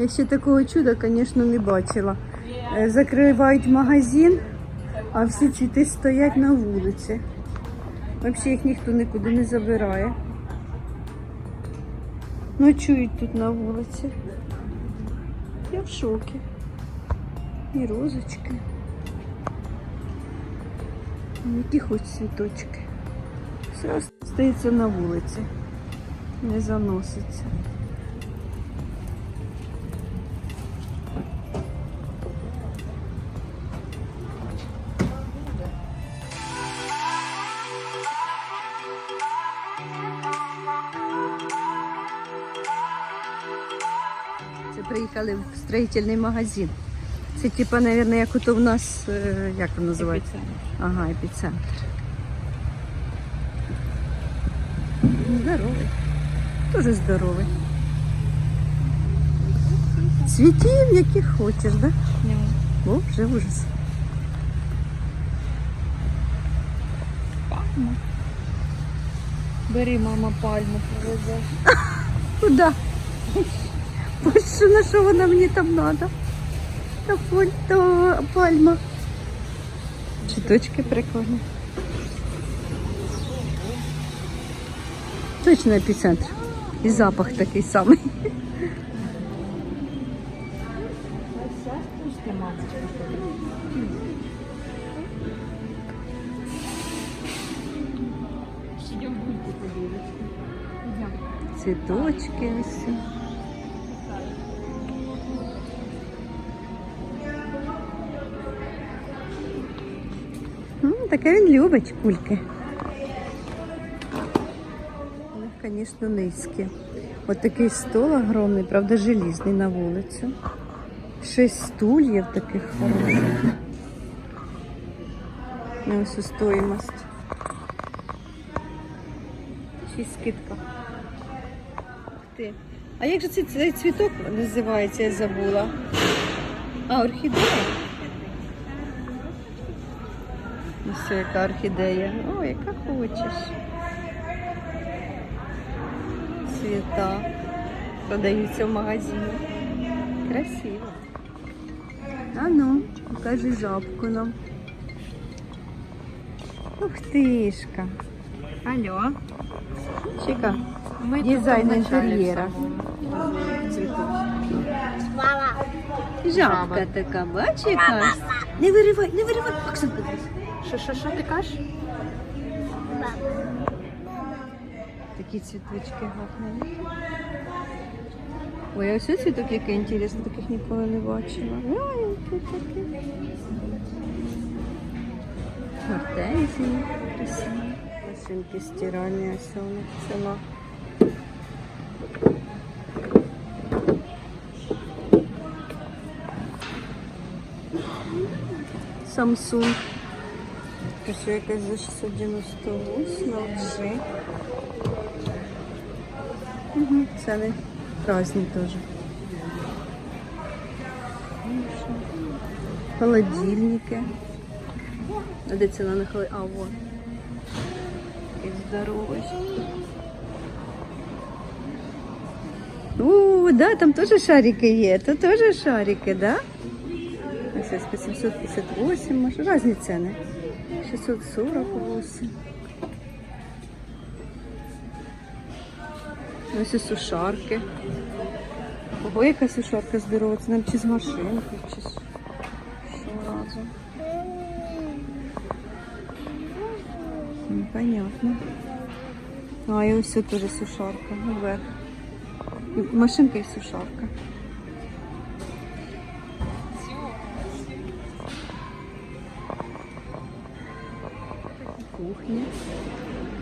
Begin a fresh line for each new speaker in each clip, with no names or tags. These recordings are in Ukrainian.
Я ще такого чуда, звісно, не бачила. Е, Закривають магазин, а всі цвіти стоять на вулиці. Взагалі їх ніхто нікуди не забирає. Ночують тут на вулиці. Я в шокі. І розочки. Які хоч цвіточки. Все стається на вулиці. Не заноситься. Приїхали в строїтельний магазин. Це типа, мабуть, як ото в нас, е, як воно називається? Ага, епіцентр. Здоровий. Дуже здоровий. Цвітів, яких хочеш, да? О, вже ужас.
Бери, мама, пальму повезе.
Куда? Боже, на що вона мені там треба? Та поль, то пальма. Цвіточки прикольні. Точно епіцентр. І запах такий самий. Цвіточки ось. Таке він любить кульки. У них, звісно, низькі. От такий стол огромний, правда, желізний на вулицю. Шість стульїв таких хороших. На ось стоїмость. Шість скидка. Ти. А як же цей цвіток називається, я забула? А, орхідея? Все, яка орхідея. О, яка хочеш. Цвіта. Продаються в магазині. Красиво. А ну, покажи жабку нам. Ух тишка. Алло. Чика.
Ми
Дизайн інтер'єра. Жабка така, бачиш? Не виривай, не виривай, Оксанка. дивись.
Що, що, що ти кажеш?
Такі цвіточки гарні. Ой, а ось цвіток який інтересний, таких ніколи не бачила. Ой, який такий. Гортензії красиві. Машинки стиральні, ось у них ціла. Samsung. Ще якась за 698 LG. Угу, ціни різні теж. Холодильники. А де ціна на холодильник? А, вон. Який здоровий. У, да, там теж шарики є. Тут теж шарики, да? Ось ось по 758, може, різні ціни. 648. Ось і сушарки. Ого, яка сушарка здорова, це нам чи з машинки, чи з що разом. Непонятно. А, і ось тут теж сушарка, вверх. Машинка і сушарка.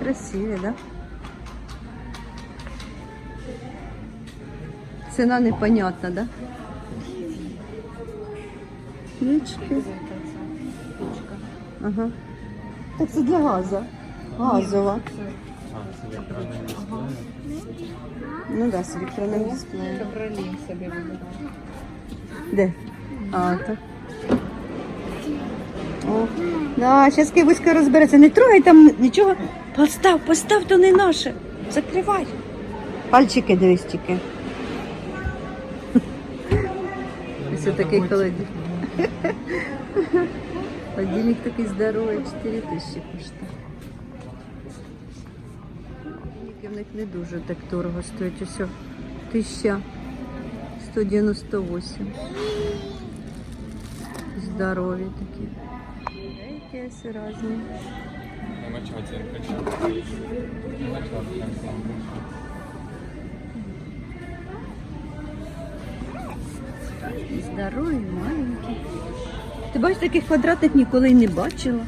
Красиві, да? Ціна непонятна, да? Ключки. Ага. Так це для газу. Газова. Ну да, з електронним дисплеєм.
Собі вибираю.
Де? А, так. О, да, зараз кивуська розбереться. Не трогай там нічого. Постав, постав, то не наше. Закривай. Пальчики дивись тільки. це такий холодильник. Холодильник такий здоровий, 4 тисячі коштує. В них не дуже так дорого стоять. Ось 1198. Здорові такі. Якісь різні. Здорові, маленькі. Ти бачиш, таких квадратних ніколи не бачила.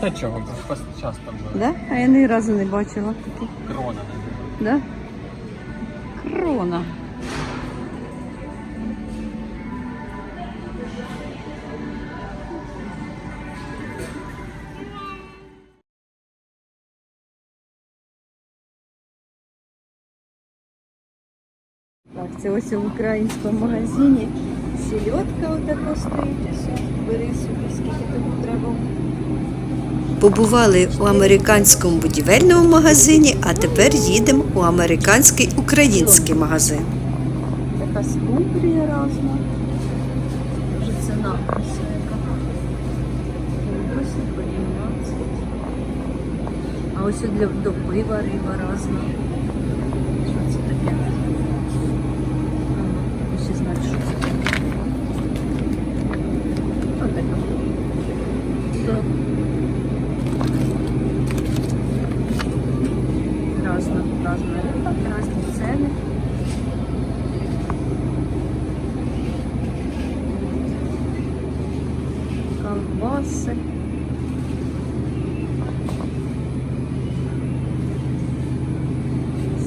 Та чого, просто часто було.
Да? А я ні разу не бачила таких.
Крона.
Да? Крона. Так, це ось в українському магазині. Сільотка отако стоїть. Ось. Бери собі, скільки тобі треба.
Побували у американському будівельному магазині, а тепер їдемо у американський український магазин.
Така скумбрія разна. Вже ціна 12. А ось для до пива риба разна. Що це таке? А, Ось і знати, що це таке. Ось така. Так. Разна, разна риба, разні ціни.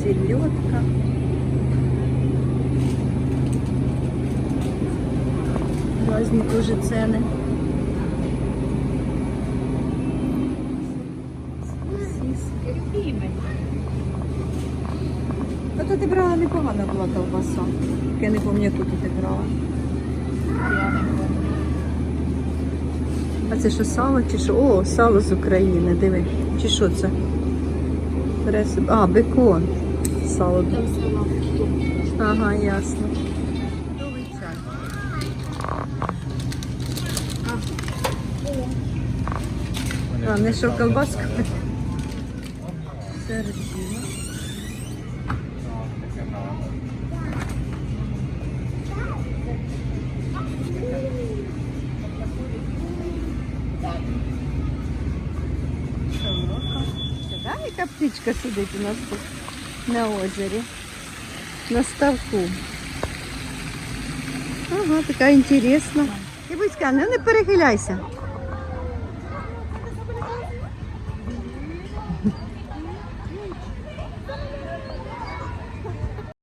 Селедка. Разні тоже ціни. А то ти брала непогана була колбаса. Я не пам'ятаю, яку ти брала. А це що сало чи що? О, сало з України, диви. Чи що це? А, бекон. Сало. Ага, ясно. А, не що колбаска? Сердина. Да, птичка сидить у нас тут на озері. На ставку. Ага, така інтересна. Ібуська, ну не перехиляйся.